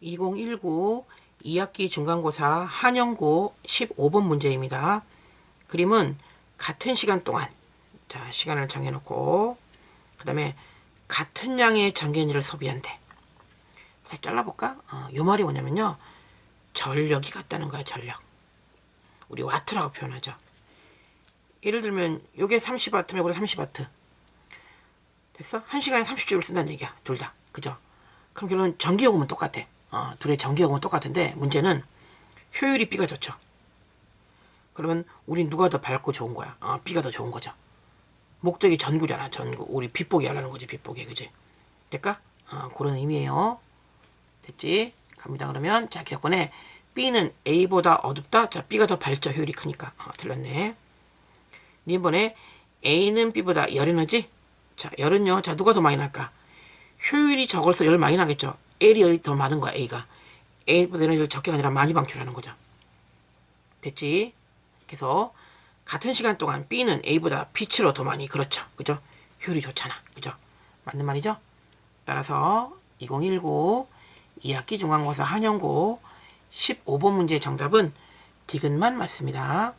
2019 2학기 중간고사 한영고 15번 문제입니다. 그림은 같은 시간 동안 자 시간을 정해놓고 그 다음에 같은 양의 전기에너지를 소비한대. 살 잘라볼까? 어, 요 말이 뭐냐면요. 전력이 같다는 거야 전력. 우리 와트라고 표현하죠. 예를 들면 요게 30와트면 이거 30와트. 됐어? 한 시간에 30주를 쓴다는 얘기야. 둘 다. 그죠? 그럼 결론은 전기요금은 똑같아. 어, 둘의 전기요금은 똑같은데 문제는 효율이 B가 좋죠. 그러면 우린 누가 더 밝고 좋은 거야? 어, B가 더 좋은 거죠. 목적이 전구잖아. 전구. 우리 빛보기 하려는 거지. 빛보기. 그지? 될까? 어, 그런 의미예요. 됐지? 갑니다. 그러면 자 기억권에 B는 A보다 어둡다. 자 B가 더 밝죠. 효율이 크니까. 어, 틀렸네. 이번에 A는 B보다 열에너지? 자 열은요. 자 누가 더 많이 날까? 효율이 적을서 열 많이 나겠죠. L이 더 많은 거야. A가. A보다 에너지를 적게 아니라 많이 방출하는 거죠. 됐지? 그래서 같은 시간 동안 B는 A보다 빛으로 더 많이 그렇죠. 그죠? 효율이 좋잖아. 그죠? 맞는 말이죠? 따라서 2019 2학기 중간고사 한영고 15번 문제의 정답은 디귿만 맞습니다.